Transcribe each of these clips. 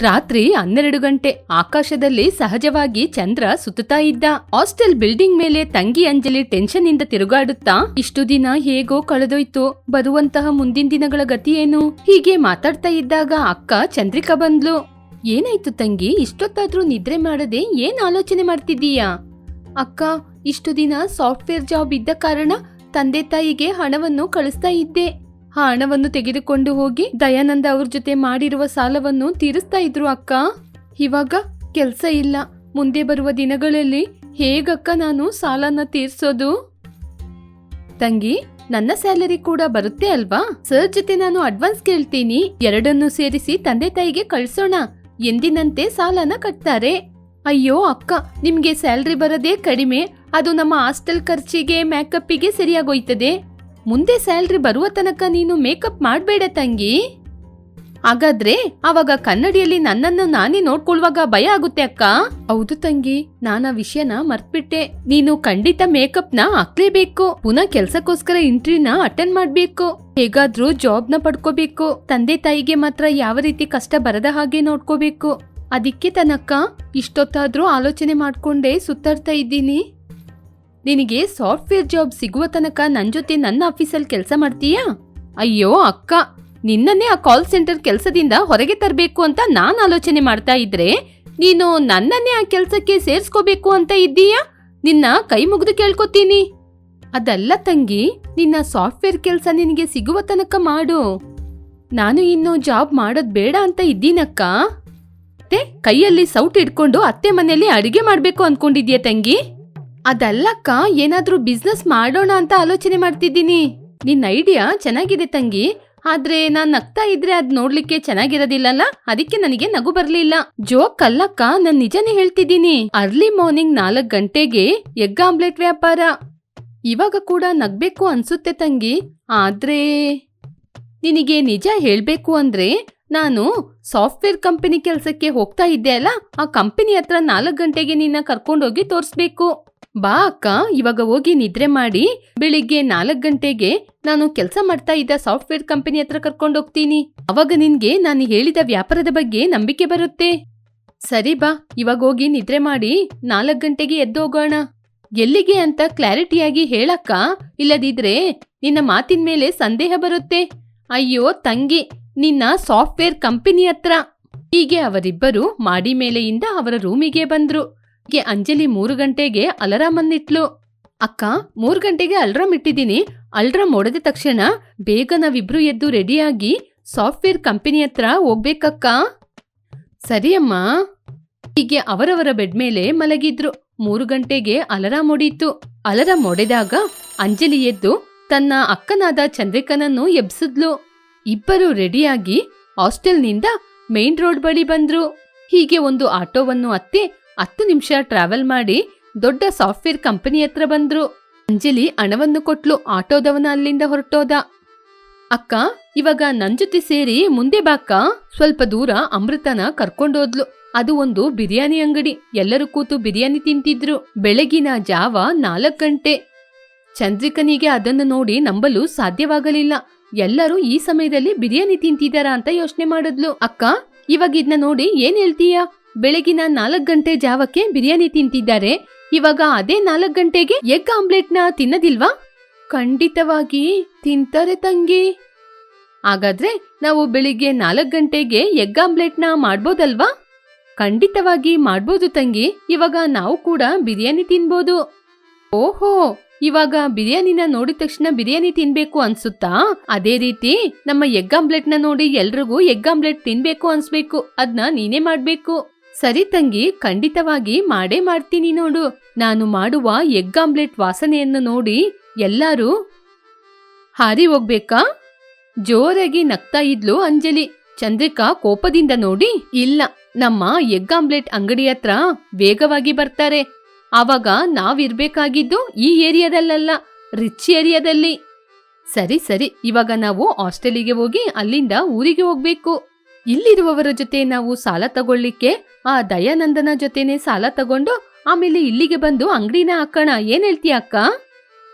ರಾತ್ರಿ ಹನ್ನೆರಡು ಗಂಟೆ ಆಕಾಶದಲ್ಲಿ ಸಹಜವಾಗಿ ಚಂದ್ರ ಸುತ್ತುತ್ತಾ ಇದ್ದ ಹಾಸ್ಟೆಲ್ ಬಿಲ್ಡಿಂಗ್ ಮೇಲೆ ತಂಗಿ ಅಂಜಲಿ ಟೆನ್ಷನ್ ಇಂದ ತಿರುಗಾಡುತ್ತಾ, ಇಷ್ಟು ದಿನ ಹೇಗೋ ಕಳೆದೋಯ್ತು, ಬರುವಂತಹ ಮುಂದಿನ ದಿನಗಳ ಗತಿ ಏನು? ಹೀಗೆ ಮಾತಾಡ್ತಾ ಇದ್ದಾಗ ಅಕ್ಕ ಚಂದ್ರಿಕಾ ಬಂದ್ಲು. ಏನಾಯ್ತು ತಂಗಿ, ಇಷ್ಟೊತ್ತಾದ್ರೂ ನಿದ್ರೆ ಮಾಡದೆ ಏನ್ ಆಲೋಚನೆ ಮಾಡ್ತಿದ್ದೀಯಾ? ಅಕ್ಕ, ಇಷ್ಟು ದಿನ ಸಾಫ್ಟ್ವೇರ್ ಜಾಬ್ ಇದ್ದ ಕಾರಣ ತಂದೆ ತಾಯಿಗೆ ಹಣವನ್ನು ಕಳಿಸ್ತಾ ಇದ್ದೆ. ಆ ಹಣವನ್ನು ತೆಗೆದುಕೊಂಡು ಹೋಗಿ ದಯಾನಂದ ಅವ್ರ ಜೊತೆ ಮಾಡಿರುವ ಸಾಲವನ್ನು ತೀರಿಸ್ತಾ ಇದ್ರು ಅಕ್ಕ. ಇವಾಗ ಕೆಲ್ಸ ಇಲ್ಲ. ಮುಂದೆ ಬರುವ ದಿನಗಳಲ್ಲಿ ಹೇಗಕ್ಕ ನಾನು ಸಾಲನ ತೀರ್ಸೋದು? ತಂಗಿ, ನನ್ನ ಸ್ಯಾಲರಿ ಕೂಡ ಬರುತ್ತೆ ಅಲ್ವಾ? ಸರ್ ಜೊತೆ ನಾನು ಅಡ್ವಾನ್ಸ್ ಕೇಳ್ತೀನಿ. ಎರಡನ್ನು ಸೇರಿಸಿ ತಂದೆ ತಾಯಿಗೆ ಕಳ್ಸೋಣ. ಎಂದಿನಂತೆ ಸಾಲನ ಕಟ್ತಾರೆ. ಅಯ್ಯೋ ಅಕ್ಕ, ನಿಮ್ಗೆ ಸ್ಯಾಲ್ರಿ ಬರೋದೇ ಕಡಿಮೆ. ಅದು ನಮ್ಮ ಹಾಸ್ಟೆಲ್ ಖರ್ಚಿಗೆ ಮೇಕಪ್ಪಿಗೆ ಸರಿಯಾಗೋಯ್ತದೆ. ಮುಂದೆ ಸ್ಯಾಲ್ರಿ ಬರುವ ತನಕ ನೀನು ಮೇಕಪ್ ಮಾಡಬೇಡ ತಂಗಿ. ಹಾಗಾದ್ರೆ ಅವಾಗ ಕನ್ನಡಿಯಲ್ಲಿ ನನ್ನನ್ನು ನಾನೇ ನೋಡ್ಕೊಳ್ಳುವಾಗ ಭಯ ಆಗುತ್ತೆ ಅಕ್ಕ? ಹೌದು ತಂಗಿ, ನಾನು ಆ ವಿಷಯನ ಮರ್ತ್ಬಿಟ್ಟೆ. ನೀನು ಖಂಡಿತ ಮೇಕಪ್ನ ಹಾಕ್ಲೇಬೇಕು. ಪುನಃ ಕೆಲ್ಸಕ್ಕೋಸ್ಕರ ಇಂಟ್ರಿನ ಅಟೆಂಡ್ ಮಾಡ್ಬೇಕು. ಹೇಗಾದ್ರೂ ಜಾಬ್ನ ಪಡ್ಕೋಬೇಕು. ತಂದೆ ತಾಯಿಗೆ ಮಾತ್ರ ಯಾವ ರೀತಿ ಕಷ್ಟ ಬರದ ಹಾಗೆ ನೋಡ್ಕೋಬೇಕು. ಅದಕ್ಕೆ ತನಕ ಇಷ್ಟೊತ್ತಾದ್ರೂ ಆಲೋಚನೆ ಮಾಡ್ಕೊಂಡೇ ಸುತ್ತಾಡ್ತಾ ಇದ್ದೀನಿ. ನಿನಗೆ ಸಾಫ್ಟ್ವೇರ್ ಜಾಬ್ ಸಿಗುವ ತನಕ ನನ್ನ ಜೊತೆ ನನ್ನ ಆಫೀಸಲ್ಲಿ ಕೆಲಸ ಮಾಡ್ತೀಯಾ? ಅಯ್ಯೋ, ಅಕ್ಕ. ನಿನ್ನನ್ನೇ ಆ ಕಾಲ್ ಸೆಂಟರ್ ಕೆಲಸದಿಂದ ಹೊರಗೆ ತರಬೇಕು ಅಂತ ನಾನು ಆಲೋಚನೆ ಮಾಡ್ತಾ ಇದ್ರೆ ನೀನು ನನ್ನನ್ನೇ ಆ ಕೆಲಸಕ್ಕೆ ಸೇರಿಸ್ಕೋಬೇಕು ಅಂತ ಇದ್ದೀಯಾ? ನಿನ್ನ ಕೈ ಮುಗಿದು ಕೇಳ್ಕೊತೀನಿ. ಅದಲ್ಲ ತಂಗಿ, ನಿನ್ನ ಸಾಫ್ಟ್ವೇರ್ ಕೆಲಸ ನಿನಗೆ ಸಿಗುವ ತನಕ ಮಾಡು. ನಾನು ಇನ್ನು ಜಾಬ್ ಮಾಡೋದ್ ಬೇಡ ಅಂತ ಇದ್ದೀನಕ್ಕ. ಕೈಯಲ್ಲಿ ಸೌಟ್ ಇಟ್ಕೊಂಡು ಅತ್ತೆ ಮನೆಯಲ್ಲಿ ಅಡಿಗೆ ಮಾಡ್ಬೇಕು ಅನ್ಕೊಂಡಿದ್ಯಾ ತಂಗಿ? ಅದಲ್ಲಕ್ಕ, ಏನಾದ್ರೂ ಬಿಸ್ನೆಸ್ ಮಾಡೋಣ ಅಂತ ಆಲೋಚನೆ ಮಾಡ್ತಿದ್ದೀನಿ. ನಿನ್ನ ಐಡಿಯಾ ಚೆನ್ನಾಗಿದೆ ತಂಗಿ. ಆದ್ರೆ ನಾನ್ ನಗ್ತಾ ಇದ್ರೆ ಅದ್ ನೋಡ್ಲಿಕ್ಕೆ ಚೆನ್ನಾಗಿರೋದಿಲ್ಲಲ್ಲ? ಅದಕ್ಕೆ ನನಗೆ ನಗು ಬರ್ಲಿಲ್ಲ. ಜೋಕ್ ಅಲ್ಲಕ್ಕ, ನಾನ್ ನಿಜನೇ ಹೇಳ್ತಿದ್ದೀನಿ. ಅರ್ಲಿ ಮಾರ್ನಿಂಗ್ ನಾಲ್ಕ್ ಗಂಟೆಗೆ ಎಗ್ ಆಮ್ಲೆಟ್ ವ್ಯಾಪಾರ. ಇವಾಗ ಕೂಡ ನಗ್ಬೇಕು ಅನ್ಸುತ್ತೆ ತಂಗಿ. ಆದ್ರೆ ನಿನಗೆ ನಿಜ ಹೇಳ್ಬೇಕು ಅಂದ್ರೆ ನಾನು ಸಾಫ್ಟ್ವೇರ್ ಕಂಪನಿ ಕೆಲಸಕ್ಕೆ ಹೋಗ್ತಾ ಇದ್ದೆ ಅಲ್ಲ? ಆ ಕಂಪನಿ ಹತ್ರ ನಾಲ್ಕು ಗಂಟೆಗೆ ನಿನ್ನ ಕರ್ಕೊಂಡೋಗಿ ತೋರಿಸ್ಬೇಕು. ಬಾ ಅಕ್ಕ, ಇವಾಗ ಹೋಗಿ ನಿದ್ರೆ ಮಾಡಿ. ಬೆಳಿಗ್ಗೆ ನಾಲ್ಕು ಗಂಟೆಗೆ ನಾನು ಕೆಲಸ ಮಾಡ್ತಾ ಇದ್ದ ಸಾಫ್ಟ್ವೇರ್ ಕಂಪನಿ ಹತ್ರ ಕರ್ಕೊಂಡು ಹೋಗ್ತೀನಿ. ಅವಾಗ ನಿನ್ಗೆ ನಾನು ಹೇಳಿದ ವ್ಯಾಪಾರದ ಬಗ್ಗೆ ನಂಬಿಕೆ ಬರುತ್ತೆ. ಸರಿ ಬಾ, ಇವಾಗ ಹೋಗಿ ನಿದ್ರೆ ಮಾಡಿ ನಾಲ್ಕು ಗಂಟೆಗೆ ಎದ್ದು ಹೋಗೋಣ. ಎಲ್ಲಿಗೆ ಅಂತ ಕ್ಲಾರಿಟಿಯಾಗಿ ಹೇಳಕ್ಕ, ಇಲ್ಲದಿದ್ರೆ ನಿನ್ನ ಮಾತಿನ ಮೇಲೆ ಸಂದೇಹ ಬರುತ್ತೆ. ಅಯ್ಯೋ ತಂಗಿ, ನಿನ್ನ ಸಾಫ್ಟ್ವೇರ್ ಕಂಪನಿ ಹತ್ರ. ಹೀಗೆ ಅವರಿಬ್ಬರು ಮಾಡಿ ಮೇಲೆಯಿಂದ ಅವರ ರೂಮಿಗೆ ಬಂದ್ರು. ಅಂಜಲಿ ಮೂರು ಗಂಟೆಗೆ ಅಲಾರಾಮ್ ಅನ್ನಿಟ್ಲು ಅಕ್ಕ, ಮೂರು ಗಂಟೆಗೆ ಅಲ್ರಾಮ್ ಇಟ್ಟಿದ್ದೀನಿ. ಅಲ್ರಾಮ್ ಒಡೆದ ತಕ್ಷಣ ಬೇಗ ನಾವಿಬ್ರು ಎದ್ದು ರೆಡಿಯಾಗಿ ಸಾಫ್ಟ್ವೇರ್ ಕಂಪನಿ ಹತ್ರ ಹೋಗ್ಬೇಕಕ್ಕ. ಸರಿಯಮ್ಮ ಹೀಗೆ ಅವರವರ ಬೆಡ್ ಮೇಲೆ ಮಲಗಿದ್ರು. ಮೂರು ಗಂಟೆಗೆ ಅಲರಾಮ್ ಹೊಡೀತು ಅಲಾರಾಮ್ ಒಡೆದಾಗ ಅಂಜಲಿ ಎದ್ದು ತನ್ನ ಅಕ್ಕನಾದ ಚಂದ್ರಿಕನನ್ನು ಎಬ್ಸಿದ್ಲು. ಇಬ್ಬರು ರೆಡಿಯಾಗಿ ಹಾಸ್ಟೆಲ್ನಿಂದ ಮೇನ್ ರೋಡ್ ಬಳಿ ಬಂದ್ರು. ಹೀಗೆ ಒಂದು ಆಟೋವನ್ನು ಹತ್ತಿ ಹತ್ತು ನಿಮಿಷ ಟ್ರಾವೆಲ್ ಮಾಡಿ ದೊಡ್ಡ ಸಾಫ್ಟ್ವೇರ್ ಕಂಪನಿ ಹತ್ರ ಬಂದ್ರು. ಅಂಜಲಿ ಹಣವನ್ನು ಕೊಟ್ಲು, ಆಟೋದವನ ಅಲ್ಲಿಂದ ಹೊರಟೋದ. ಅಕ್ಕ, ಇವಾಗ ನನ್ ಜೊತೆ ಸೇರಿ ಮುಂದೆ ಬಾಕ್ಕ ಸ್ವಲ್ಪ ದೂರ ಅಮೃತನ ಕರ್ಕೊಂಡೋದ್ಲು ಅದು ಒಂದು ಬಿರಿಯಾನಿ ಅಂಗಡಿ. ಎಲ್ಲರೂ ಕೂತು ಬಿರಿಯಾನಿ ತಿಂತಿದ್ರು. ಬೆಳಗಿನ ಜಾವ ನಾಲ್ಕು ಗಂಟೆ. ಚಂದ್ರಿಕನಿಗೆ ಅದನ್ನು ನೋಡಿ ನಂಬಲು ಸಾಧ್ಯವಾಗಲಿಲ್ಲ. ಎಲ್ಲರೂ ಈ ಸಮಯದಲ್ಲಿ ಬಿರಿಯಾನಿ ತಿಂತಿದಾರ ಅಂತ ಯೋಚನೆ ಮಾಡಿದ್ಲು. ಅಕ್ಕ, ಇವಾಗ ಇದನ್ನ ನೋಡಿ ಏನ್ ಹೇಳ್ತೀಯ? ಬೆಳಗಿನ ನಾಲ್ಕು ಗಂಟೆ ಜಾವಕ್ಕೆ ಬಿರಿಯಾನಿ ತಿಂತಿದ್ದಾರೆ. ಇವಾಗ ಅದೇ ನಾಲ್ಕು ಗಂಟೆಗೆ ಎಗ್ ಆಮ್ಲೆಟ್ನ ತಿನ್ನದಿಲ್ವಾ? ಖಂಡಿತವಾಗಿ ತಿಂತಾರೆ ತಂಗಿ. ಹಾಗಾದ್ರೆ ನಾವು ಬೆಳಿಗ್ಗೆ ನಾಲ್ಕು ಗಂಟೆಗೆ ಎಗ್ ಆಮ್ಲೆಟ್ನ ಮಾಡ್ಬೋದಲ್ವಾ? ಖಂಡಿತವಾಗಿ ಮಾಡ್ಬೋದು ತಂಗಿ. ಇವಾಗ ನಾವು ಕೂಡ ಬಿರಿಯಾನಿ ತಿನ್ಬೋದು. ಓಹೋ, ಇವಾಗ ಬಿರಿಯಾನಿನ ನೋಡಿದ ತಕ್ಷಣ ಬಿರಿಯಾನಿ ತಿನ್ಬೇಕು ಅನ್ಸುತ್ತಾ? ಅದೇ ರೀತಿ ನಮ್ಮ ಎಗ್ ಆಮ್ಲೆಟ್ನ ನೋಡಿ ಎಲ್ರಿಗೂ ಎಗ್ ಆಮ್ಲೆಟ್ ತಿನ್ಬೇಕು ಅನ್ಸ್ಬೇಕು. ಅದನ್ನ ನೀನೇ ಮಾಡ್ಬೇಕು. ಸರಿ ತಂಗಿ, ಖಂಡಿತವಾಗಿ ಮಾಡೇ ಮಾಡ್ತೀನಿ ನೋಡು. ನಾನು ಮಾಡುವ ಎಗ್ ಆಮ್ಲೆಟ್ ವಾಸನೆಯನ್ನು ನೋಡಿ ಎಲ್ಲರೂ ಹಾರಿ ಹೋಗ್ಬೇಕಾ? ಜೋರಾಗಿ ನಗ್ತಾ ಇದ್ಲು ಅಂಜಲಿ. ಚಂದ್ರಿಕಾ ಕೋಪದಿಂದ ನೋಡಿ, ಇಲ್ಲ, ನಮ್ಮ ಎಗ್ ಆಮ್ಲೆಟ್ ಅಂಗಡಿ ಹತ್ರ ವೇಗವಾಗಿ ಬರ್ತಾರೆ. ಆವಾಗ ನಾವಿರ್ಬೇಕಾಗಿದ್ದು ಈ ಏರಿಯಾದಲ್ಲಲ್ಲ, ರಿಚ್ ಏರಿಯಾದಲ್ಲಿ. ಸರಿ ಸರಿ, ಇವಾಗ ನಾವು ಹಾಸ್ಟೆಲಿಗೆ ಹೋಗಿ ಅಲ್ಲಿಂದ ಊರಿಗೆ ಹೋಗ್ಬೇಕು. ಇಲ್ಲಿರುವವರ ಜೊತೆ ನಾವು ಸಾಲ ತಗೊಳ್ಳಿಕ್ಕೆ, ಆ ದಯಾನಂದನ ಜೊತೆನೆ ಸಾಲ ತಗೊಂಡು ಆಮೇಲೆ ಇಲ್ಲಿಗೆ ಬಂದು ಅಂಗಡಿನ ಹಾಕೋಣ. ಏನ್ ಹೇಳ್ತೀಯ ಅಕ್ಕ?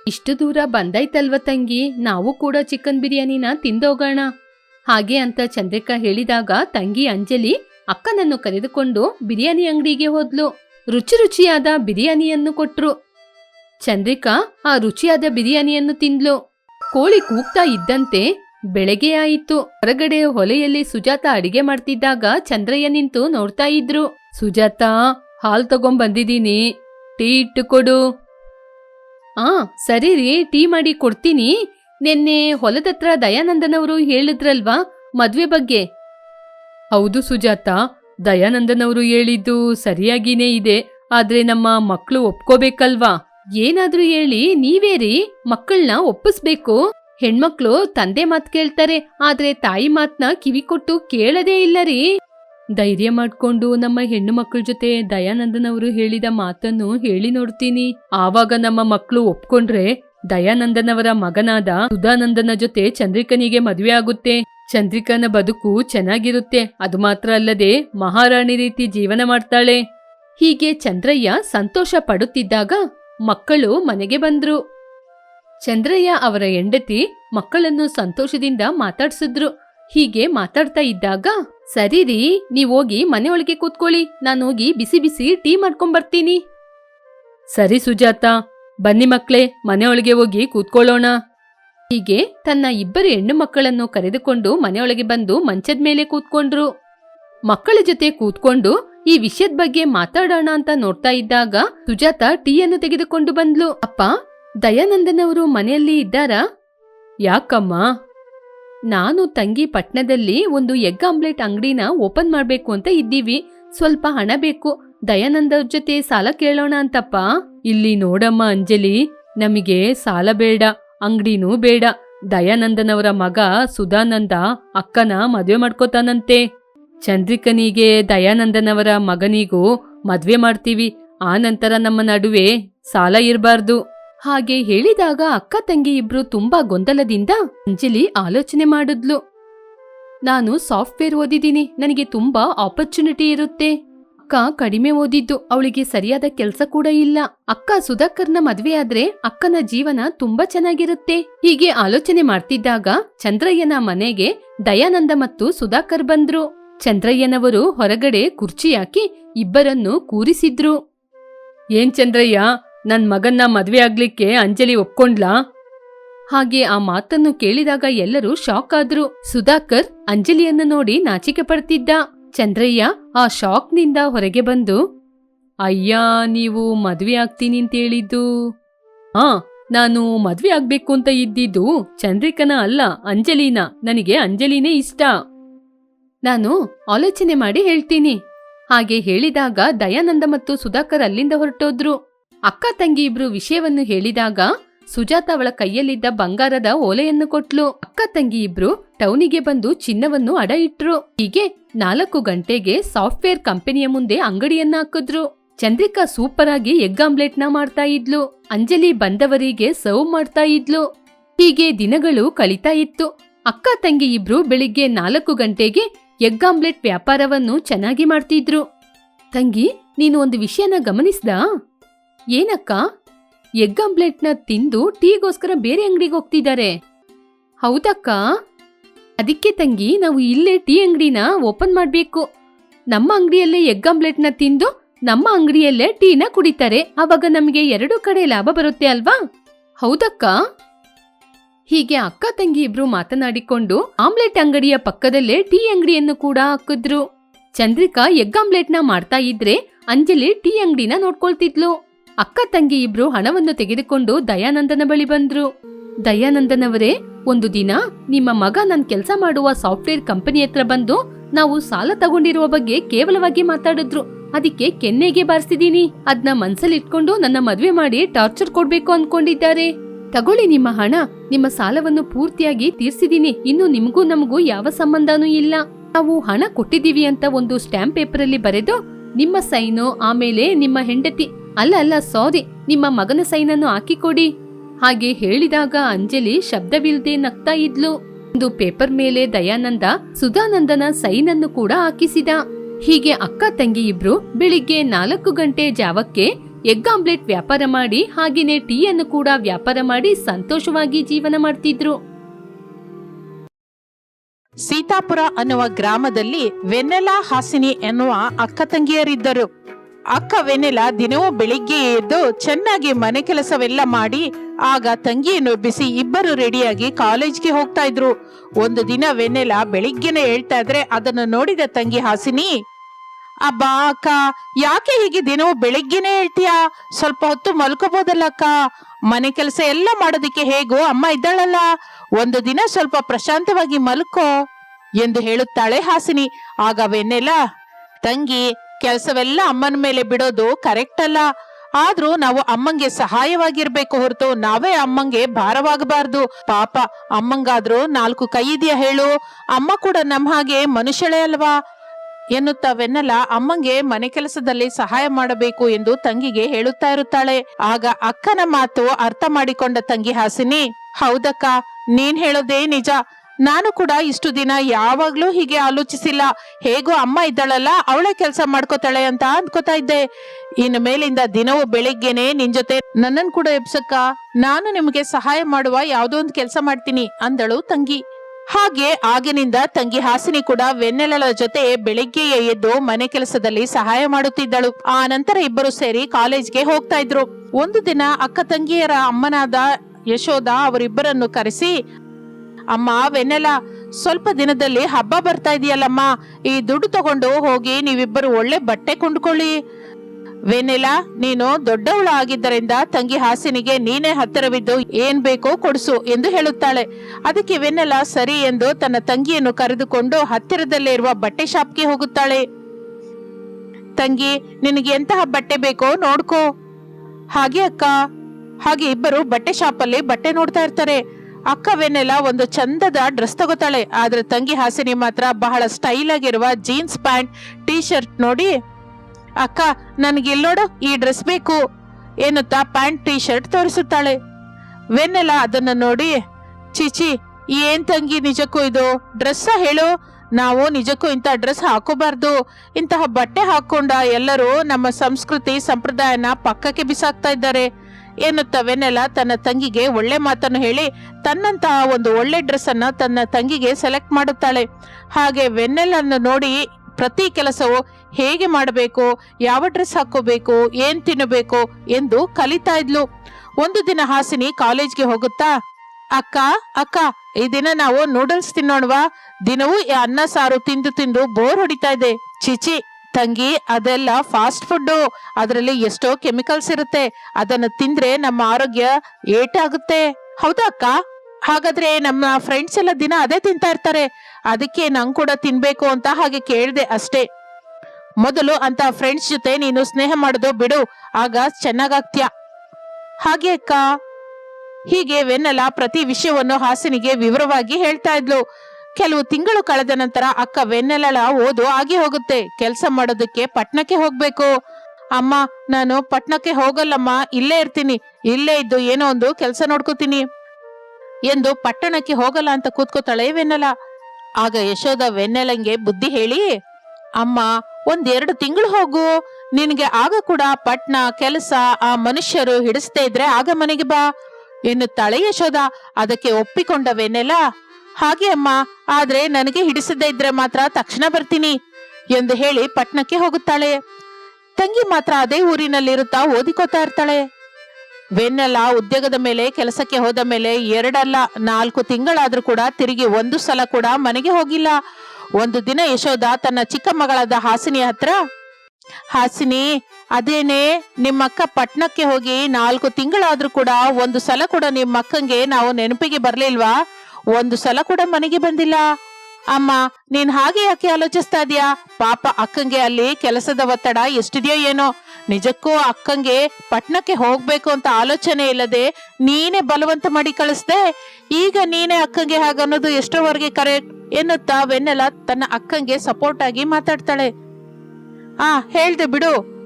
ಇಷ್ಟು ದೂರ ಬಂದಾಯ್ತಲ್ವ ತಂಗಿ? ನಾವು ಕೂಡ ಚಿಕನ್ ಬಿರಿಯಾನಿನ ತಿಂದೋಗೋಣ. ಹಾಗೆ ಅಂತ ಚಂದ್ರಿಕಾ ಹೇಳಿದಾಗ ತಂಗಿ ಅಂಜಲಿ ಅಕ್ಕನನ್ನು ಕರೆದುಕೊಂಡು ಬಿರಿಯಾನಿ ಅಂಗಡಿಗೆ ಹೋದ್ಲು. ರುಚಿ ರುಚಿಯಾದ ಬಿರಿಯಾನಿಯನ್ನು ಕೊಟ್ರು. ಚಂದ್ರಿಕಾ ಆ ರುಚಿಯಾದ ಬಿರಿಯಾನಿಯನ್ನು ತಿಂದ್ಲು. ಕೋಳಿ ಕೂಗ್ತಾ ಇದ್ದಂತೆ ಬೆಳಗ್ಗೆ ಆಯಿತು. ಹೊರಗಡೆ ಹೊಲೆಯಲ್ಲಿ ಸುಜಾತ ಅಡಿಗೆ ಮಾಡ್ತಿದ್ದಾಗ ಚಂದ್ರಯ್ಯ ನಿಂತು ನೋಡ್ತಾ ಇದ್ರು. ಸುಜಾತ, ಹಾಲ್ ತಗೊಂಬಂದಿದೀನಿ ಟೀ ಇಟ್ಟು ಕೊಡು. ಆ, ಸರಿ ರೀ, ಟೀ ಮಾಡಿ ಕೊಡ್ತೀನಿ. ನಿನ್ನೆ ಹೊಲದತ್ರ ದಯಾನಂದನವರು ಹೇಳಿದ್ರಲ್ವಾ, ಮದ್ವೆ ಬಗ್ಗೆ? ಹೌದು ಸುಜಾತ, ದಯಾನಂದನವರು ಹೇಳಿದ್ದು ಸರಿಯಾಗಿನೇ ಇದೆ. ಆದ್ರೆ ನಮ್ಮ ಮಕ್ಕಳು ಒಪ್ಕೋಬೇಕಲ್ವಾ? ಏನಾದ್ರೂ ಹೇಳಿ, ನೀವೇ ರೀ ಮಕ್ಕಳನ್ನ ಒಪ್ಪಿಸ್ಬೇಕು. ಹೆಣ್ಮಕ್ಳು ತಂದೆ ಮಾತ್ ಕೇಳ್ತಾರೆ, ಆದ್ರೆ ತಾಯಿ ಮಾತ್ನ ಕಿವಿ ಕೊಟ್ಟು ಕೇಳದೇ ಇಲ್ಲ ರೀ ಧೈರ್ಯ ಮಾಡ್ಕೊಂಡು ನಮ್ಮ ಹೆಣ್ಣು ಮಕ್ಕಳ ಜೊತೆ ದಯಾನಂದನವರು ಹೇಳಿದ ಮಾತನ್ನು ಹೇಳಿ ನೋಡ್ತೀನಿ. ಆವಾಗ ನಮ್ಮ ಮಕ್ಕಳು ಒಪ್ಕೊಂಡ್ರೆ ದಯಾನಂದನವರ ಮಗನಾದ ಸುಧಾನಂದನ ಜೊತೆ ಚಂದ್ರಿಕನಿಗೆ ಮದುವೆ ಆಗುತ್ತೆ. ಚಂದ್ರಿಕನ ಬದುಕು ಚೆನ್ನಾಗಿರುತ್ತೆ, ಅದು ಮಾತ್ರ ಅಲ್ಲದೆ ಮಹಾರಾಣಿ ರೀತಿ ಜೀವನ ಮಾಡ್ತಾಳೆ. ಹೀಗೆ ಚಂದ್ರಯ್ಯ ಸಂತೋಷ ಪಡುತ್ತಿದ್ದಾಗ ಮಕ್ಕಳು ಮನೆಗೆ ಬಂದ್ರು. ಚಂದ್ರಯ್ಯ ಅವರ ಹೆಂಡತಿ ಮಕ್ಕಳನ್ನು ಸಂತೋಷದಿಂದ ಮಾತಾಡ್ಸಿದ್ರು. ಹೀಗೆ ಮಾತಾಡ್ತಾ ಇದ್ದಾಗ, ಸರಿ ರೀ, ನೀವ್ ಹೋಗಿ ಮನೆಯೊಳಗೆ ಕೂತ್ಕೊಳ್ಳಿ. ನಾನು ಹೋಗಿ ಬಿಸಿ ಬಿಸಿ ಟೀ ಮಾಡ್ಕೊಂಡ್ ಬರ್ತೀನಿ. ಸರಿ ಸುಜಾತ, ಬನ್ನಿ ಮಕ್ಕಳೇ ಮನೆಯೊಳಗೆ ಹೋಗಿ ಕೂತ್ಕೊಳ್ಳೋಣ. ಹೀಗೆ ತನ್ನ ಇಬ್ಬರು ಹೆಣ್ಣು ಮಕ್ಕಳನ್ನು ಕರೆದುಕೊಂಡು ಮನೆಯೊಳಗೆ ಬಂದು ಮಂಚದ ಮೇಲೆ ಕೂತ್ಕೊಂಡ್ರು. ಮಕ್ಕಳ ಜೊತೆ ಕೂತ್ಕೊಂಡು ಈ ವಿಷಯದ ಬಗ್ಗೆ ಮಾತಾಡೋಣ ಅಂತ ನೋಡ್ತಾ ಇದ್ದಾಗ ಸುಜಾತ ಟೀಯನ್ನು ತೆಗೆದುಕೊಂಡು ಬಂದ್ಲು. ಅಪ್ಪ ದಯಾನಂದನವರು ಮನೆಯಲ್ಲಿ ಇದ್ದಾರಾ? ಯಾಕಮ್ಮ? ನಾನು ತಂಗಿ ಪಟ್ನದಲ್ಲಿ ಒಂದು ಎಗ್ ಆಮ್ಲೆಟ್ ಅಂಗಡಿನ ಓಪನ್ ಮಾಡ್ಬೇಕು ಅಂತ ಇದ್ದೀವಿ. ಸ್ವಲ್ಪ ಹಣ ಬೇಕು. ದಯಾನಂದ ಜೊತೆ ಸಾಲ ಕೇಳೋಣ ಅಂತಪ್ಪ. ಇಲ್ಲಿ ನೋಡಮ್ಮ ಅಂಜಲಿ, ನಮಗೆ ಸಾಲ ಬೇಡ, ಅಂಗಡಿನೂ ಬೇಡ. ದಯಾನಂದನವರ ಮಗ ಸುಧಾನಂದ ಅಕ್ಕನ ಮದ್ವೆ ಮಾಡ್ಕೋತಾನಂತೆ. ಚಂದ್ರಿಕನಿಗೆ ದಯಾನಂದನವರ ಮಗನಿಗೂ ಮದ್ವೆ ಮಾಡ್ತೀವಿ. ಆ ನಂತರ ನಮ್ಮ ನಡುವೆ ಸಾಲ ಇರಬಾರ್ದು. ಹಾಗೆ ಹೇಳಿದಾಗ ಅಕ್ಕ ತಂಗಿ ಇಬ್ರು ತುಂಬಾ ಗೊಂದಲದಿಂದ ಅಂಜಲಿ ಆಲೋಚನೆ ಮಾಡಿದ್ಲು. ನಾನು ಸಾಫ್ಟ್ವೇರ್ ಓದಿದ್ದೀನಿ, ನನಗೆ ತುಂಬಾ ಆಪರ್ಚುನಿಟಿ ಇರುತ್ತೆ. ಅಕ್ಕ ಕಡಿಮೆ ಓದಿದ್ದು, ಅವಳಿಗೆ ಸರಿಯಾದ ಕೆಲಸ ಕೂಡ ಇಲ್ಲ. ಅಕ್ಕ ಸುಧಾಕರ್ನ ಮದ್ವೆ ಆದ್ರೆ ಅಕ್ಕನ ಜೀವನ ತುಂಬಾ ಚೆನ್ನಾಗಿರುತ್ತೆ. ಹೀಗೆ ಆಲೋಚನೆ ಮಾಡ್ತಿದ್ದಾಗ ಚಂದ್ರಯ್ಯನ ಮನೆಗೆ ದಯಾನಂದ ಮತ್ತು ಸುಧಾಕರ್ ಬಂದ್ರು. ಚಂದ್ರಯ್ಯನವರು ಹೊರಗಡೆ ಕುರ್ಚಿ ಹಾಕಿ ಇಬ್ಬರನ್ನು ಕೂರಿಸಿದ್ರು. ಏನ್ ಚಂದ್ರಯ್ಯ? ನನ್ ಮಗನ್ನ ಮದುವೆ ಆಗ್ಲಿಕ್ಕೆ ಅಂಜಲಿ ಒಪ್ಕೊಂಡ್ಲಾ? ಹಾಗೆ ಆ ಮಾತನ್ನು ಕೇಳಿದಾಗ ಎಲ್ಲರೂ ಶಾಕ್ ಆದ್ರು. ಸುಧಾಕರ್ ಅಂಜಲಿಯನ್ನು ನೋಡಿ ನಾಚಿಕೆ ಪಡ್ತಿದ್ದ. ಚಂದ್ರಯ್ಯ ಆ ಶಾಕ್ನಿಂದ ಹೊರಗೆ ಬಂದು, ಅಯ್ಯ, ನೀವು ಮದ್ವೆ ಆಗ್ತೀನಿ ಅಂತ ಹೇಳಿದ್ದು ಹಾ, ನಾನು ಮದ್ವೆ ಆಗ್ಬೇಕು ಅಂತ ಇದ್ದಿದ್ದು ಚಂದ್ರಿಕನ ಅಲ್ಲ, ಅಂಜಲಿನ. ನನಗೆ ಅಂಜಲಿನೇ ಇಷ್ಟ. ನಾನು ಆಲೋಚನೆ ಮಾಡಿ ಹೇಳ್ತೀನಿ. ಹಾಗೆ ಹೇಳಿದಾಗ ದಯಾನಂದ ಮತ್ತು ಸುಧಾಕರ್ ಅಲ್ಲಿಂದ ಹೊರಟೋದ್ರು. ಅಕ್ಕ ತಂಗಿ ಇಬ್ರು ವಿಷಯವನ್ನು ಹೇಳಿದಾಗ ಸುಜಾತ ಅವಳ ಕೈಯಲ್ಲಿದ್ದ ಬಂಗಾರದ ಓಲೆಯನ್ನು ಕೊಟ್ಲು. ಅಕ್ಕ ತಂಗಿ ಇಬ್ರು ಟೌನಿಗೆ ಬಂದು ಚಿನ್ನವನ್ನು ಅಡ ಇಟ್ರು. ಹೀಗೆ ನಾಲ್ಕು ಗಂಟೆಗೆ ಸಾಫ್ಟ್ವೇರ್ ಕಂಪನಿಯ ಮುಂದೆ ಅಂಗಡಿಯನ್ನ ಹಾಕಿದ್ರು. ಚಂದ್ರಿಕಾ ಸೂಪರ್ ಆಗಿ ಎಗ್ ಆಮ್ಲೆಟ್ನ ಮಾಡ್ತಾ ಇದ್ಲು. ಅಂಜಲಿ ಬಂದವರಿಗೆ ಸರ್ವ್ ಮಾಡ್ತಾ ಇದ್ಲು. ಹೀಗೆ ದಿನಗಳು ಕಳೀತಾ ಇತ್ತು. ಅಕ್ಕ ತಂಗಿ ಇಬ್ರು ಬೆಳಿಗ್ಗೆ ನಾಲ್ಕು ಗಂಟೆಗೆ ಎಗ್ ಆಮ್ಲೆಟ್ ವ್ಯಾಪಾರವನ್ನು ಚೆನ್ನಾಗಿ ಮಾಡ್ತಿದ್ರು. ತಂಗಿ, ನೀನು ಒಂದು ವಿಷಯನ ಗಮನಿಸ್ದಾ? ಏನಕ್ಕ? ಎಗ್ ಆಮ್ಲೆಟ್ನ ತಿಂದು ಟೀಗೋಸ್ಕರ ಬೇರೆ ಅಂಗಡಿಗೆ ಹೋಗ್ತಿದ್ದಾರೆ. ಹೌದಕ್ಕ? ಅದಕ್ಕೆ ತಂಗಿ, ನಾವು ಇಲ್ಲೇ ಟೀ ಅಂಗಡಿನ ಓಪನ್ ಮಾಡಬೇಕು. ನಮ್ಮ ಅಂಗಡಿಯಲ್ಲೇ ಎಗ್ ಆಮ್ಲೆಟ್ನ ತಿಂದು ನಮ್ಮ ಅಂಗಡಿಯಲ್ಲೇ ಟೀನ ಕುಡಿತಾರೆ. ಆವಾಗ ನಮಗೆ ಎರಡು ಕಡೆ ಲಾಭ ಬರುತ್ತೆ ಅಲ್ವಾ? ಹೌದಕ್ಕ? ಹೀಗೆ ಅಕ್ಕ ತಂಗಿ ಇಬ್ರು ಮಾತನಾಡಿಕೊಂಡು ಆಮ್ಲೆಟ್ ಅಂಗಡಿಯ ಪಕ್ಕದಲ್ಲೇ ಟೀ ಅಂಗಡಿಯನ್ನು ಕೂಡ ಹಾಕಿದ್ರು. ಚಂದ್ರಿಕಾ ಎಗ್ ಆಮ್ಲೆಟ್ನ ಮಾಡ್ತಾ ಇದ್ರೆ ಅಂಜಲಿ ಟೀ ಅಂಗಡಿನ ನೋಡ್ಕೊಳ್ತಿದ್ಲು. ಅಕ್ಕ ತಂಗಿ ಇಬ್ರು ಹಣವನ್ನು ತೆಗೆದುಕೊಂಡು ದಯಾನಂದನ ಬಳಿ ಬಂದ್ರು. ದಯಾನಂದನವರೇ, ಒಂದು ದಿನ ನಿಮ್ಮ ಮಗ ನನ್ ಕೆಲಸ ಮಾಡುವ ಸಾಫ್ಟ್ವೇರ್ ಕಂಪನಿ ಹತ್ರ ಬಂದು ನಾವು ಸಾಲ ತಗೊಂಡಿರುವ ಬಗ್ಗೆ ಕೇವಲವಾಗಿ ಮಾತಾಡಿದ್ರು. ಅದಕ್ಕೆ ಕೆನ್ನೆಗೆ ಬಾರಿಸಿದೀನಿ. ಅದ್ನ ಮನ್ಸಲ್ಲಿಟ್ಕೊಂಡು ನನ್ನ ಮದ್ವೆ ಮಾಡಿ ಟಾರ್ಚರ್ ಕೊಡ್ಬೇಕು ಅನ್ಕೊಂಡಿದ್ದಾರೆ. ತಗೊಳ್ಳಿ ನಿಮ್ಮ ಹಣ, ನಿಮ್ಮ ಸಾಲವನ್ನು ಪೂರ್ತಿಯಾಗಿ ತೀರ್ಸಿದೀನಿ. ಇನ್ನು ನಿಮಗೂ ನಮಗೂ ಯಾವ ಸಂಬಂಧನೂ ಇಲ್ಲ. ನಾವು ಹಣ ಕೊಟ್ಟಿದೀವಿ ಅಂತ ಒಂದು ಸ್ಟ್ಯಾಂಪ್ ಪೇಪರ್ ಅಲ್ಲಿ ಬರೆದು ನಿಮ್ಮ ಸೈನು ಆಮೇಲೆ ನಿಮ್ಮ ಹೆಂಡತಿ ಅಲ್ಲ ಅಲ್ಲ ಸಾರಿ ನಿಮ್ಮ ಮಗನ ಸೈನನ್ನು ಹಾಕಿಕೊಡಿ. ಹಾಗೆ ಹೇಳಿದಾಗ ಅಂಜಲಿ ಶಬ್ದವಿಲ್ಲದೆ ನಗ್ತಾ ಇದ್ಲು. ಒಂದು ಪೇಪರ್ ಮೇಲೆ ದಯಾನಂದ, ಸುಧಾನಂದನ ಸೈನನ್ನು ಕೂಡ ಹಾಕಿಸಿದ. ಹೀಗೆ ಅಕ್ಕ ತಂಗಿ ಇಬ್ರು ಬೆಳಿಗ್ಗೆ ನಾಲ್ಕು ಗಂಟೆ ಜಾವಕ್ಕೆ ಎಗ್ ಆಮ್ಲೆಟ್ ವ್ಯಾಪಾರ ಮಾಡಿ, ಹಾಗೇನೆ ಟೀಯನ್ನು ಕೂಡ ವ್ಯಾಪಾರ ಮಾಡಿ ಸಂತೋಷವಾಗಿ ಜೀವನ ಮಾಡ್ತಿದ್ರು. ಸೀತಾಪುರ ಅನ್ನುವ ಗ್ರಾಮದಲ್ಲಿ ವೆನ್ನೆಲಾ ಹಾಸಿನಿ ಎನ್ನುವ ಅಕ್ಕ ತಂಗಿಯರಿದ್ದರು. ಅಕ್ಕ ವೆನ್ನೆಲ ದಿನವೂ ಬೆಳಿಗ್ಗೆ ಎದ್ದು ಚೆನ್ನಾಗಿ ಮನೆ ಕೆಲಸವೆಲ್ಲ ಮಾಡಿ, ಆಗ ತಂಗಿಯನ್ನು ಬಿಸಿ ಇಬ್ಬರು ರೆಡಿಯಾಗಿ ಕಾಲೇಜ್ಗೆ ಹೋಗ್ತಾ ಇದ್ರು. ಒಂದು ದಿನ ವೆನ್ನೆಲ ಬೆಳಿಗ್ಗೆನೆ ಹೇಳ್ತಾ ಇದ್ರೆ ಅದನ್ನು ನೋಡಿದ ತಂಗಿ ಹಾಸಿನಿ, ಅಬ್ಬಾ ಅಕ್ಕ, ಯಾಕೆ ಹೀಗೆ ದಿನವೂ ಬೆಳಿಗ್ಗೆನೆ ಹೇಳ್ತೀಯಾ? ಸ್ವಲ್ಪ ಹೊತ್ತು ಮಲ್ಕೋಬೋದಲ್ಲ ಅಕ್ಕ. ಮನೆ ಕೆಲಸ ಎಲ್ಲ ಮಾಡೋದಿಕ್ಕೆ ಹೇಗೋ ಅಮ್ಮ ಇದ್ದಾಳಲ್ಲ, ಒಂದು ದಿನ ಸ್ವಲ್ಪ ಪ್ರಶಾಂತವಾಗಿ ಮಲ್ಕೋ ಎಂದು ಹೇಳುತ್ತಾಳೆ ಹಾಸಿನಿ. ಆಗ ವೆನ್ನೆಲ, ತಂಗಿ, ಕೆಲಸವೆಲ್ಲ ಅಮ್ಮನ ಮೇಲೆ ಬಿಡೋದು ಕರೆಕ್ಟ್ ಅಲ್ಲ. ಆದ್ರೂ ನಾವು ಅಮ್ಮಂಗೆ ಸಹಾಯವಾಗಿರ್ಬೇಕು ಹೊರತು ನಾವೇ ಅಮ್ಮಂಗೆ ಭಾರವಾಗಬಾರ್ದು. ಪಾಪ, ಅಮ್ಮಂಗಾದ್ರೂ ನಾಲ್ಕು ಕೈ ಇದೆಯಾ ಹೇಳು. ಅಮ್ಮ ಕೂಡ ನಮ್ಮ ಹಾಗೆ ಮನುಷ್ಯಳೇ ಅಲ್ವಾ? ಎನ್ನುತ್ತಾ ವೆನ್ನಲ ಅಮ್ಮಂಗೆ ಮನೆ ಕೆಲಸದಲ್ಲಿ ಸಹಾಯ ಮಾಡಬೇಕು ಎಂದು ತಂಗಿಗೆ ಹೇಳುತ್ತಾ ಇರುತ್ತಾಳೆ. ಆಗ ಅಕ್ಕನ ಮಾತು ಅರ್ಥ ಮಾಡಿಕೊಂಡ ತಂಗಿ ಹಾಸಿನಿ, ಹೌದಕ್ಕ, ನೀನ್ ಹೇಳೋದೇ ನಿಜ. ನಾನು ಕೂಡ ಇಷ್ಟು ದಿನ ಯಾವಾಗ್ಲೂ ಹೀಗೆ ಆಲೋಚಿಸಿಲ್ಲ. ಹೇಗೋ ಅಮ್ಮ ಇದ್ದಾಳಲ್ಲ, ಅವಳೇ ಕೆಲಸ ಮಾಡ್ಕೋತಾಳೆ ಅಂತ ಅನ್ಕೋತಾ ಇದ್ದೆ. ಇನ್ನು ಮೇಲಿಂದ ದಿನವೂ ಬೆಳಿಗ್ಗೆನೆ ನಿನ್ ಜೊತೆ ನನ್ನನ್ ಕೂಡ ಎಬ್ಸಕ್ಕ. ನಾನು ನಿಮಗೆ ಸಹಾಯ ಮಾಡುವ ಯಾವುದೋ ಒಂದು ಕೆಲಸ ಮಾಡ್ತೀನಿ, ಅಂದಳು ತಂಗಿ. ಹಾಗೆ ಆಗಿನಿಂದ ತಂಗಿ ಹಾಸಿನಿ ಕೂಡ ವೆನ್ನೆಲಳ ಜೊತೆ ಬೆಳಿಗ್ಗೆಯೇ ಎದ್ದು ಮನೆ ಕೆಲಸದಲ್ಲಿ ಸಹಾಯ ಮಾಡುತ್ತಿದ್ದಳು. ಆ ನಂತರ ಇಬ್ಬರು ಸೇರಿ ಕಾಲೇಜ್ಗೆ ಹೋಗ್ತಾ ಇದ್ರು. ಒಂದು ದಿನ ಅಕ್ಕ ತಂಗಿಯರ ಅಮ್ಮನಾದ ಯಶೋದ ಅವರಿಬ್ಬರನ್ನು ಕರೆಸಿ, ಅಮ್ಮ, ವೆನ್ನೆಲ, ಸ್ವಲ್ಪ ದಿನದಲ್ಲಿ ಹಬ್ಬ ಬರ್ತಾ ಇದೆಯಲ್ಲಮ್ಮ. ಈ ದುಡ್ಡು ತಗೊಂಡು ಹೋಗಿ ನೀವಿಬ್ಬರು ಒಳ್ಳೆ ಬಟ್ಟೆ ಕೊಂಡ್ಕೊಳ್ಳಿ. ವೆನೆಲ, ನೀನು ದೊಡ್ಡವಳು ಆಗಿದ್ದರಿಂದ ತಂಗಿ ಹಾಸಿನಿಗೆ ನೀನೇ ಹತ್ತಿರವಿದ್ದು ಏನ್ ಬೇಕೋ ಕೊಡಿಸು ಎಂದು ಹೇಳುತ್ತಾಳೆ. ಅದಕ್ಕೆ ವೆನ್ನೆಲ ಸರಿ ಎಂದು ತನ್ನ ತಂಗಿಯನ್ನು ಕರೆದುಕೊಂಡು ಹತ್ತಿರದಲ್ಲೇ ಇರುವ ಬಟ್ಟೆ ಶಾಪ್ಗೆ ಹೋಗುತ್ತಾಳೆ. ತಂಗಿ, ನಿನಗೆ ಎಂತಹ ಬಟ್ಟೆ ಬೇಕೋ ನೋಡ್ಕೋ. ಹಾಗೆ ಅಕ್ಕ. ಹಾಗೆ ಇಬ್ಬರು ಬಟ್ಟೆ ಶಾಪಲ್ಲಿ ಬಟ್ಟೆ ನೋಡ್ತಾ ಇರ್ತಾರೆ. ಅಕ್ಕ ವೆನ್ನೆಲ ಒಂದು ಚಂದದ ಡ್ರೆಸ್ ತಗೋತಾಳೆ. ಆದ್ರೆ ತಂಗಿ ಹಾಸಿನಿ ಮಾತ್ರ ಬಹಳ ಸ್ಟೈಲ್ ಆಗಿರುವ ಜೀನ್ಸ್ ಪ್ಯಾಂಟ್ ಟೀ ಶರ್ಟ್ ನೋಡಿ ಅಕ್ಕ ನನಗೆ ನೋಡು, ಈ ಡ್ರೆಸ್ ಬೇಕು. ಎನ್ನುತ್ತಾ ಪ್ಯಾಂಟ್ ಟೀ ಶರ್ಟ್ ತೋರಿಸುತ್ತಾಳೆ. ವೆನ್ನೆಲ ಅದನ್ನ ನೋಡಿ ಚಿಚಿ ಏನ್ ತಂಗಿ ನಿಜಕ್ಕೂ ಇದು? ಡ್ರೆಸ್ ಹೇಳು. ನಾವು ನಿಜಕ್ಕೂ ಇಂಥ ಡ್ರೆಸ್ ಹಾಕೋಬಾರ್ದು. ಇಂತಹ ಬಟ್ಟೆ ಹಾಕೊಂಡ ಎಲ್ಲರೂ ನಮ್ಮ ಸಂಸ್ಕೃತಿ ಸಂಪ್ರದಾಯನ ಪಕ್ಕಕ್ಕೆ ಬಿಸಾಕ್ತಾ ಇದ್ದಾರೆ. ಏನುತ್ತಾ ವೆನ್ನೆಲ ತನ್ನ ತಂಗಿಗೆ ಒಳ್ಳೆ ಮಾತನ್ನು ಹೇಳಿ ತನ್ನಂತಹ ಒಂದು ಒಳ್ಳೆ ಡ್ರೆಸ್ ಅನ್ನ ತನ್ನ ತಂಗಿಗೆ ಸೆಲೆಕ್ಟ್ ಮಾಡುತ್ತಾಳೆ. ಹಾಗೆ ವೆನ್ನೆಲನ್ನು ನೋಡಿ ಪ್ರತಿ ಕೆಲಸವು ಹೇಗೆ ಮಾಡಬೇಕು, ಯಾವ ಡ್ರೆಸ್ ಹಾಕೋಬೇಕು ಏನ್ ತಿನ್ನಬೇಕು ಎಂದು ಕಲಿತಾ ಇದ್ಲು. ಒಂದು ದಿನ ಹಾಸಿನಿ ಕಾಲೇಜ್ಗೆ ಹೋಗುತ್ತಾ, ಅಕ್ಕ ಅಕ್ಕ, ಈ ದಿನ ನಾವು ನೂಡಲ್ಸ್ ತಿನ್ನೋಣವಾ? ದಿನವೂ ಈ ಅನ್ನ ಸಾರು ತಿಂದು ತಿಂದು ಬೋರ್ ಹೊಡಿತಾ ಇದೆ. ಚಿಚಿ ತಂಗಿ, ಅದೆಲ್ಲ ಫಾಸ್ಟ್ ಫುಡ್ ಅದರಲ್ಲಿ ಎಷ್ಟೋ ಕೆಮಿಕಲ್ಸ್ ಇರುತ್ತೆ. ಅದನ್ನು ತಿಂದ್ರೆ ನಮ್ಮ ಆರೋಗ್ಯ ಏಟಾಗುತ್ತೆ. ಹೌದಾ, ಅಕ್ಕ? ಹಾಗಾದ್ರೆ ನಮ್ಮ ಫ್ರೆಂಡ್ಸ್ ಎಲ್ಲ ದಿನ ಅದೇ ತಿಂತಾ ಇರ್ತಾರೆ. ಅದಕ್ಕೆ ನಂಗೆ ಕೂಡ ತಿನ್ಬೇಕು ಅಂತ ಹಾಗೆ ಕೇಳಿದೆ ಅಷ್ಟೇ. ಮೊದಲು ಅಂತ ಫ್ರೆಂಡ್ಸ್ ಜೊತೆ ನೀನು ಸ್ನೇಹ ಮಾಡೋದು ಬಿಡು, ಆಗ ಚೆನ್ನಾಗಾಗ್ತ್ಯಾ? ಹಾಗೆ ಅಕ್ಕ. ಹೀಗೆ ವೆನ್ನಲ ಪ್ರತಿ ವಿಷಯವನ್ನು ಹಾಸನಿಗೆ ವಿವರವಾಗಿ ಹೇಳ್ತಾ ಇದ್ಲು. ಕೆಲವು ತಿಂಗಳು ಕಳೆದ ನಂತರ ಅಕ್ಕ ವೆನ್ನೆಲಳ ಓದು ಆಗಿ ಹೋಗುತ್ತೆ. ಕೆಲಸ ಮಾಡೋದಕ್ಕೆ ಪಟ್ಣಕ್ಕೆ ಹೋಗ್ಬೇಕು. ಅಮ್ಮ, ನಾನು ಪಟ್ಣಕ್ಕೆ ಹೋಗಲ್ಲಮ್ಮ, ಇಲ್ಲೇ ಇರ್ತೀನಿ. ಇಲ್ಲೇ ಇದ್ದು ಏನೋ ಒಂದು ಕೆಲಸ ನೋಡ್ಕೋತೀನಿ. ಎಂದು ಪಟ್ಟಣಕ್ಕೆ ಹೋಗಲ್ಲ ಅಂತ ಕೂತ್ಕೋತಾಳೆ ವೆನ್ನೆಲ. ಆಗ ಯಶೋದ ವೆನ್ನೆಲಂಗೆ ಬುದ್ಧಿ ಹೇಳಿ, ಅಮ್ಮ, ಒಂದೆರಡು ತಿಂಗಳು ಹೋಗು. ನಿನಗೆ ಆಗ ಕೂಡ ಪಟ್ನ, ಕೆಲಸ ಆ ಮನುಷ್ಯರು ಹಿಡಿಸ್ತಾ ಇದ್ರೆ ಆಗ ಮನೆಗೆ ಬಾ. ಎನ್ನುತ್ತಾಳೆ ಯಶೋದ. ಅದಕ್ಕೆ ಒಪ್ಪಿಕೊಂಡ ವೆನ್ನೆಲ ಹಾಗೆ ಅಮ್ಮ, ಆದ್ರೆ ನನಗೆ ಹಿಡಿಸದೇ ಇದ್ರೆ ಮಾತ್ರ ತಕ್ಷಣ ಬರ್ತೀನಿ, ಎಂದು ಹೇಳಿ ಪಟ್ನಕ್ಕೆ ಹೋಗುತ್ತಾಳೆ. ತಂಗಿ ಮಾತ್ರ ಅದೇ ಊರಿನಲ್ಲಿರುತ್ತಾ ಓದಿಕೋತಾ ಇರ್ತಾಳೆ. ವೆನ್ನೆಲ್ಲ ಉದ್ಯೋಗದ ಮೇಲೆ, ಕೆಲಸಕ್ಕೆ ಹೋದ ಮೇಲೆ ಎರಡಲ್ಲ ನಾಲ್ಕು ತಿಂಗಳಾದ್ರೂ ಕೂಡ ತಿರುಗಿ ಒಂದು ಸಲ ಕೂಡ ಮನೆಗೆ ಹೋಗಿಲ್ಲ. ಒಂದು ದಿನ ಯಶೋಧ ತನ್ನ ಚಿಕ್ಕ ಮಗಳಾದ ಹಾಸಿನಿ ಹತ್ರ, ಹಾಸಿನಿ, ಅದೇನೆ ನಿಮ್ಮಕ್ಕ ಪಟ್ನಕ್ಕೆ ಹೋಗಿ ನಾಲ್ಕು ತಿಂಗಳಾದ್ರೂ ಕೂಡ ಒಂದು ಸಲ ಕೂಡ ನಿಮ್ಮ ಅಕ್ಕಂಗೆ ನಾವು ನೆನಪಿಗೆ ಬರ್ಲಿಲ್ವಾ? ಒಂದು ಸಲ ಕೂಡ ಮನೆಗೆ ಬಂದಿಲ್ಲ. ಅಮ್ಮ, ನೀನ್ ಹಾಗೆ ಯಾಕೆ ಆಲೋಚಿಸ್ತಾ ಇದೀಯಾ ಪಾಪ ಅಕ್ಕಂಗೆ ಅಲ್ಲಿ ಕೆಲಸದ ಒತ್ತಡ ಎಷ್ಟಿದೆಯೋ ಏನೋ. ನಿಜಕ್ಕೂ ಅಕ್ಕಂಗೆ ಪಟ್ನಕ್ಕೆ ಹೋಗ್ಬೇಕು ಅಂತ ಆಲೋಚನೆ ಇಲ್ಲದೆ ನೀನೇ ಬಲವಂತ ಮಾಡಿ ಕಳಿಸ್ದೆ. ಈಗ ನೀನೇ ಅಕ್ಕಂಗೆ ಹಾಗನ್ನೋದು ಎಷ್ಟೋವರೆಗೆ ಕರೆಕ್ಟ್ ಎನ್ನುತ್ತಾ ವೆನ್ನೆಲ ತನ್ನ ಅಕ್ಕಂಗೆ ಸಪೋರ್ಟ್ ಆಗಿ ಮಾತಾಡ್ತಾಳೆ. ಆ, ಹೇಳ್ದೆ ಬಿಡು.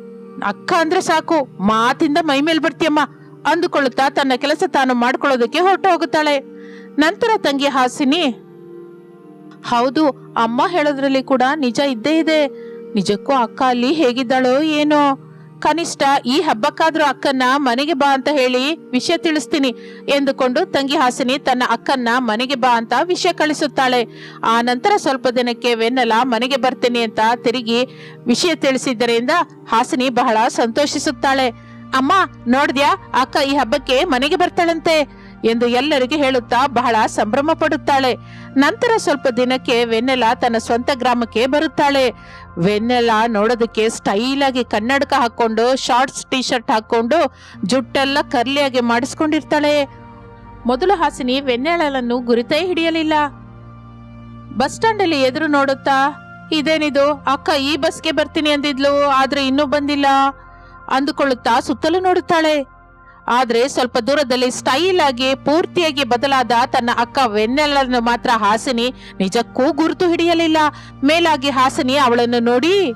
ಅಕ್ಕ ಅಂದ್ರೆ ಸಾಕು. ಮಾತಿಂದ ಮೈ ಮೇಲ್ ಬರ್ತೀಯಮ್ಮ. ಅಂದುಕೊಳ್ಳುತ್ತಾ ತನ್ನ ಕೆಲಸ ತಾನು ಮಾಡ್ಕೊಳ್ಳೋದಕ್ಕೆ ಹೊರಟು ಹೋಗುತ್ತಾಳೆ ನಂತರ ತಂಗಿ ಹಾಸಿನಿ ಹೌದು, ಅಮ್ಮ ಹೇಳೋದ್ರಲ್ಲಿ ಕೂಡ ನಿಜ ಇದ್ದೇ ಇದೆ. ನಿಜಕ್ಕೂ ಅಕ್ಕ ಅಲ್ಲಿ ಹೇಗಿದ್ದಾಳೋ ಏನೋ. ಕನಿಷ್ಠ ಈ ಹಬ್ಬಕ್ಕಾದ್ರೂ ಅಕ್ಕನ್ನ ಮನೆಗೆ ಬಾ ಅಂತ ಹೇಳಿ ವಿಷಯ ತಿಳಿಸ್ತೀನಿ ಎಂದುಕೊಂಡು ತಂಗಿ ಹಾಸಿನಿ ತನ್ನ ಅಕ್ಕನ್ನ ಮನೆಗೆ ಬಾ ಅಂತ ವಿಷಯ ಕಳಿಸುತ್ತಾಳೆ. ಆ ನಂತರ ಸ್ವಲ್ಪ ದಿನಕ್ಕೆ ವೆನ್ನಲ ಮನೆಗೆ ಬರ್ತೀನಿ ಅಂತ ತಿರುಗಿ ವಿಷಯ ತಿಳಿಸಿದ್ದರಿಂದ ಹಾಸಿನಿ ಬಹಳ ಸಂತೋಷಿಸುತ್ತಾಳೆ. ಅಮ್ಮ, ನೋಡಿದ್ಯಾ? ಅಕ್ಕ ಈ ಹಬ್ಬಕ್ಕೆ ಮನೆಗೆ ಬರ್ತಾಳಂತೆ. ಎಂದು ಎಲ್ಲರಿಗೆ ಹೇಳುತ್ತಾ ಬಹಳ ಸಂಭ್ರಮ ಪಡುತ್ತಾಳೆ ನಂತರ ಸ್ವಲ್ಪ ದಿನಕ್ಕೆ ವೆನ್ನೆಲ ತನ್ನ ಸ್ವಂತ ಗ್ರಾಮಕ್ಕೆ ಬರುತ್ತಾಳೆ. ವೆನ್ನೆಲ ನೋಡೋದಕ್ಕೆ ಸ್ಟೈಲ್ ಆಗಿ ಕನ್ನಡಕ ಹಾಕೊಂಡು ಶಾರ್ಟ್ಸ್ ಟಿ ಶರ್ಟ್ ಹಾಕೊಂಡು ಜುಟ್ಟೆಲ್ಲ ಕರ್ಲಿಯಾಗಿ ಮಾಡಿಸ್ಕೊಂಡಿರ್ತಾಳೆ. ಮೊದಲು ಹಾಸಿನಿ ವೆನ್ನೆಳಲನ್ನು ಗುರಿತೇ ಹಿಡಿಯಲಿಲ್ಲ. ಬಸ್ ಸ್ಟ್ಯಾಂಡ್ ಅಲ್ಲಿ ಎದುರು ನೋಡುತ್ತಾ, ಇದೇನಿದು? ಅಕ್ಕ, ಈ ಬಸ್ಗೆ ಬರ್ತೀನಿ ಅಂದಿದ್ಲು, ಆದ್ರೆ ಇನ್ನೂ ಬಂದಿಲ್ಲ. ಅಂದುಕೊಳ್ಳುತ್ತಾ ಸುತ್ತಲೂ ನೋಡುತ್ತಾಳೆ. ಆದ್ರೆ ಸ್ವಲ್ಪ ದೂರದಲ್ಲಿ ಸ್ಟೈಲ್ ಆಗಿ ಪೂರ್ತಿಯಾಗಿ ಬದಲಾದ ತನ್ನ ಅಕ್ಕ ವೆನ್ನೆಲ್ಲರನ್ನು ಮಾತ್ರ ಹಾಸಿನಿ ನಿಜಕ್ಕೂ ಗುರುತು ಹಿಡಿಯಲಿಲ್ಲ. ಮೇಲಾಗಿ ಹಾಸಿನಿ ಅವಳನ್ನು ನೋಡಿ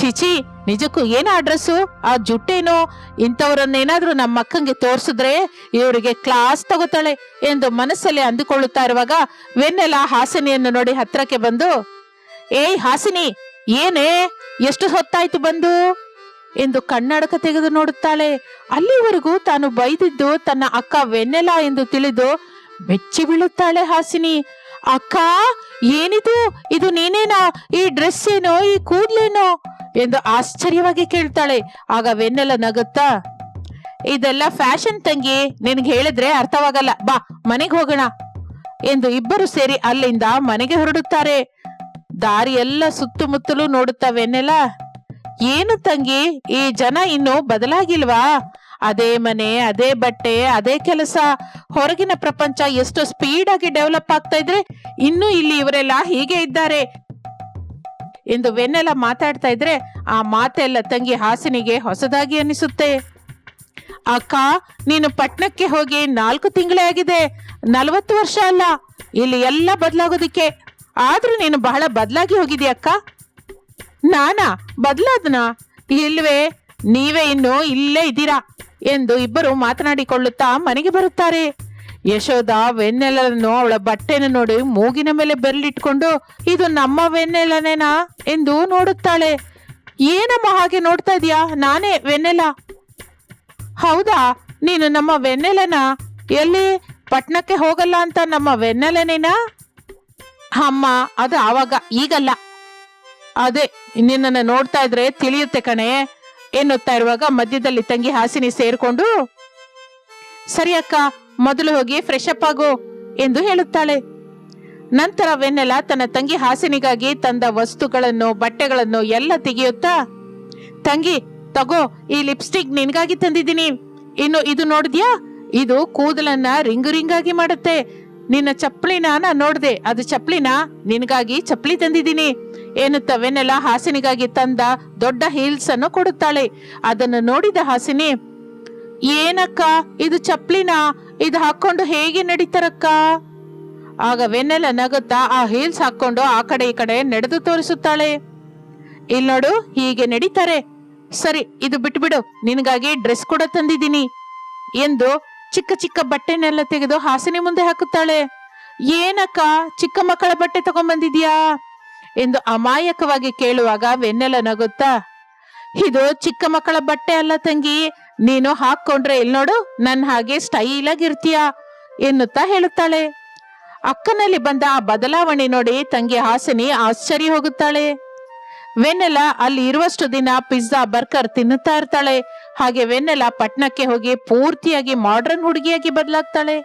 ಚಿಚಿ ನಿಜಕ್ಕೂ ಏನ ಅಡ್ರೆಸ್ಸು ಆ ಜುಟ್ಟೇನೋ? ಇಂಥವರನ್ನೇನಾದ್ರೂ ನಮ್ಮ ಅಕ್ಕಂಗೆ ತೋರಿಸಿದ್ರೆ ಇವರಿಗೆ ಕ್ಲಾಸ್ ತಗೋತಾಳೆ ಎಂದು ಮನಸ್ಸಲ್ಲಿ ಅಂದುಕೊಳ್ಳುತ್ತಾ ಇರುವಾಗ ವೆನ್ನೆಲ್ಲ ಹಾಸಿನಿಯನ್ನು ನೋಡಿ ಹತ್ರಕ್ಕೆ ಬಂದು, ಏಯ್ ಹಾಸಿನಿ, ಏನೇ? ಎಷ್ಟು ಹೊತ್ತಾಯ್ತು ಬಂದು? ಎಂದು ಕನ್ನಡಕ ತೆಗೆದು ನೋಡುತ್ತಾಳೆ. ಅಲ್ಲಿವರೆಗೂ ತಾನು ಬೈದಿದ್ದು ತನ್ನ ಅಕ್ಕ ವೆನ್ನೆಲ ಎಂದು ತಿಳಿದು ಮೆಚ್ಚಿ ಬೀಳುತ್ತಾಳೆ ಹಾಸಿನಿ. ಅಕ್ಕ, ಏನಿದು? ಇದು ನೀನೇನಾ? ಈ ಡ್ರೆಸ್ ಏನೋ? ಈ ಕೂದ್ಲೇನೋ? ಎಂದು ಆಶ್ಚರ್ಯವಾಗಿ ಕೇಳ್ತಾಳೆ. ಆಗ ವೆನ್ನೆಲ ನಗುತ್ತಾ, ಇದೆಲ್ಲ ಫ್ಯಾಷನ್ ತಂಗಿ. ನಿನಗೆ ಹೇಳಿದ್ರೆ ಅರ್ಥವಾಗಲ್ಲ. ಬಾ, ಮನೆಗೆ ಹೋಗೋಣ. ಎಂದು ಇಬ್ಬರು ಸೇರಿ ಅಲ್ಲಿಂದ ಮನೆಗೆ ಹೊರಡುತ್ತಾರೆ. ದಾರಿ ಎಲ್ಲ ಸುತ್ತಮುತ್ತಲೂ ನೋಡುತ್ತಾ ವೆನ್ನೆಲ ಏನು ತಂಗಿ? ಈ ಜನ ಇನ್ನು ಬದಲಾಗಿಲ್ವಾ? ಅದೇ ಮನೆ, ಅದೇ ಬಟ್ಟೆ, ಅದೇ ಕೆಲಸ. ಹೊರಗಿನ ಪ್ರಪಂಚ ಎಷ್ಟು ಸ್ಪೀಡ್ ಆಗಿ ಡೆವಲಪ್ ಆಗ್ತಾ ಇದ್ರೆ ಇನ್ನು ಇಲ್ಲಿ ಇವರೆಲ್ಲ ಹೀಗೆ ಇದ್ದಾರೆ. ಎಂದು ವೆನ್ನೆಲ್ಲ ಮಾತಾಡ್ತಾ ಇದ್ರೆ ಆ ಮಾತೆಲ್ಲ ತಂಗಿ ಹಾಸಿನಿಗೆ ಹೊಸದಾಗಿ ಅನಿಸುತ್ತೆ ಅಕ್ಕ, ನೀನು ಪಟ್ಟಣಕ್ಕೆ ಹೋಗಿ ನಾಲ್ಕು ತಿಂಗಳೇ ಆಗಿದೆ. ನಲವತ್ತು ವರ್ಷ ಅಲ್ಲ. ಇಲ್ಲಿ ಎಲ್ಲ ಬದಲಾಗೋದಿಕ್ಕೆ. ಆದ್ರೂ ನೀನು ಬಹಳ ಬದಲಾಗಿ ಹೋಗಿದ್ಯಾ ಅಕ್ಕ? ನಾನಾ? ಬದಲಾದ್ನ? ಇಲ್ವೇ, ನೀವೇ ಇನ್ನು ಇಲ್ಲೇ ಇದ್ದೀರಾ? ಎಂದು ಇಬ್ಬರು ಮಾತನಾಡಿಕೊಳ್ಳುತ್ತಾ ಮನೆಗೆ ಬರುತ್ತಾರೆ. ಯಶೋಧ ವೆನ್ನೆಲನ್ನು ಅವಳ ಬಟ್ಟೆಯನ್ನು ನೋಡಿ ಮೂಗಿನ ಮೇಲೆ ಬೆರಳಿಟ್ಕೊಂಡು, ಇದು ನಮ್ಮ ವೆನ್ನೆಲನೇನಾ? ಎಂದು ನೋಡುತ್ತಾಳೆ. ಏನಮ್ಮ ಹಾಗೆ ನೋಡ್ತಾ ಇದೀಯಾ ನಾನೇ ವೆನ್ನೆಲ. ಹೌದಾ? ನೀನು ನಮ್ಮ ವೆನ್ನೆಲನ? ಎಲ್ಲಿ? ಪಟ್ಣಕ್ಕೆ ಹೋಗಲ್ಲ ಅಂತ ನಮ್ಮ ವೆನ್ನೆಲನೇನಾ? ಅಮ್ಮ, ಅದು ಆವಾಗ ಈಗಲ್ಲ. ಅದೇ, ನಿನ್ನನ್ನು ನೋಡ್ತಾ ಇದ್ರೆ ತಿಳಿಯುತ್ತೆ ಕಣೆ, ಎನ್ನುತ್ತಾ ಇರುವಾಗ ಮಧ್ಯದಲ್ಲಿ ತಂಗಿ ಹಾಸಿನಿ ಸೇರ್ಕೊಂಡು, ಸರಿ ಅಕ್ಕ, ಮೊದಲು ಹೋಗಿ ಫ್ರೆಶ್ ಅಪ್ ಆಗೋ ಎಂದು ಹೇಳುತ್ತಾಳೆ. ನಂತರ ವೆನ್ನೆಲ ತನ್ನ ತಂಗಿ ಹಾಸಿನಿಗಾಗಿ ತಂದ ವಸ್ತುಗಳನ್ನು, ಬಟ್ಟೆಗಳನ್ನು ಎಲ್ಲ ತೆಗೆಯುತ್ತಾ, ತಂಗಿ, ತಗೋ, ಈ ಲಿಪ್ಸ್ಟಿಕ್ ನಿನ್ಗಾಗಿ ತಂದಿದ್ದೀನಿ. ಇನ್ನು ಇದು ನೋಡಿದ್ಯಾ? ಇದು ಕೂದಲನ್ನ ರಿಂಗು ರಿಂಗಾಗಿ ಮಾಡುತ್ತೆ. ನಿನ್ನ ಚಪ್ಪಲಿನ ನೋಡ್ದೆ, ಅದು ಚಪ್ಪಲಿನ ನಿನಗಾಗಿ ಚಪ್ಪಲಿ ತಂದಿದ್ದೀನಿ. ಎನ್ನುತ್ತ ವೆನ್ನೆಲ ಹಾಸಿನಿಗಾಗಿ ತಂದ ದೊಡ್ಡ ಹೀಲ್ಸ್ ಅನ್ನು ಕೊಡುತ್ತಾಳೆ. ಅದನ್ನು ನೋಡಿದ ಹಾಸಿನಿ, ಏನಕ್ಕ? ಇದು ಚಪ್ಲಿನ ಇದು ಹಾಕೊಂಡು ಹೇಗೆ ನಡೀತಾರಕ್ಕ? ಆಗ ವೆನ್ನೆಲ ನಗುತ್ತಾ ಆ ಹೀಲ್ಸ್ ಹಾಕೊಂಡು ಆ ಕಡೆ ಈ ಕಡೆ ನಡೆದು ತೋರಿಸುತ್ತಾಳೆ. ಇಲ್ ನೋಡು, ಹೀಗೆ ನಡೀತಾರೆ. ಸರಿ, ಇದು ಬಿಟ್ಬಿಡು. ನಿನಗಾಗಿ ಡ್ರೆಸ್ ಕೂಡ ತಂದಿದ್ದೀನಿ. ಎಂದು ಚಿಕ್ಕ ಚಿಕ್ಕ ಬಟ್ಟೆನೆಲ್ಲ ತೆಗೆದು ಹಾಸಿನಿ ಮುಂದೆ ಹಾಕುತ್ತಾಳೆ. ಏನಕ್ಕ? ಚಿಕ್ಕ ಮಕ್ಕಳ ಬಟ್ಟೆ ತಗೊಂಬಂದಿದ್ಯಾ? ಎಂದು ಅಮಾಯಕವಾಗಿ ಕೇಳುವಾಗ ವೆನ್ನೆಲ ನಗುತ್ತಾ, ಇದು ಚಿಕ್ಕ ಮಕ್ಕಳ ಬಟ್ಟೆ ಅಲ್ಲ ತಂಗಿ, ನೀನು ಹಾಕೊಂಡ್ರೆ ಇಲ್ಲಿ ನೋಡು ನನ್ನ ಹಾಗೆ ಸ್ಟೈಲ್ ಆಗಿರ್ತೀಯ ಎನ್ನುತ್ತಾ ಹೇಳುತ್ತಾಳೆ. ಅಕ್ಕನಲ್ಲಿ ಬಂದ ಆ ಬದಲಾವಣೆ ನೋಡಿ ತಂಗಿ ಹಾಸಿನಿ ಆಶ್ಚರ್ಯ ಹೋಗುತ್ತಾಳೆ. ವೆನ್ನೆಲ ಅಲ್ಲಿ ಇರುವಷ್ಟು ದಿನ ಪಿಜ್ಜಾ ಬರ್ಕರ್ ತಿನ್ನುತ್ತಾ ಇರ್ತಾಳೆ. ಹಾಗೆ ವೆನ್ನೆಲ ಪಟ್ಣಕ್ಕೆ ಹೋಗಿ ಪೂರ್ತಿಯಾಗಿ ಮಾಡ್ರನ್ ಹುಡುಗಿಯಾಗಿ ಬದಲಾಗ್ತಾಳೆ.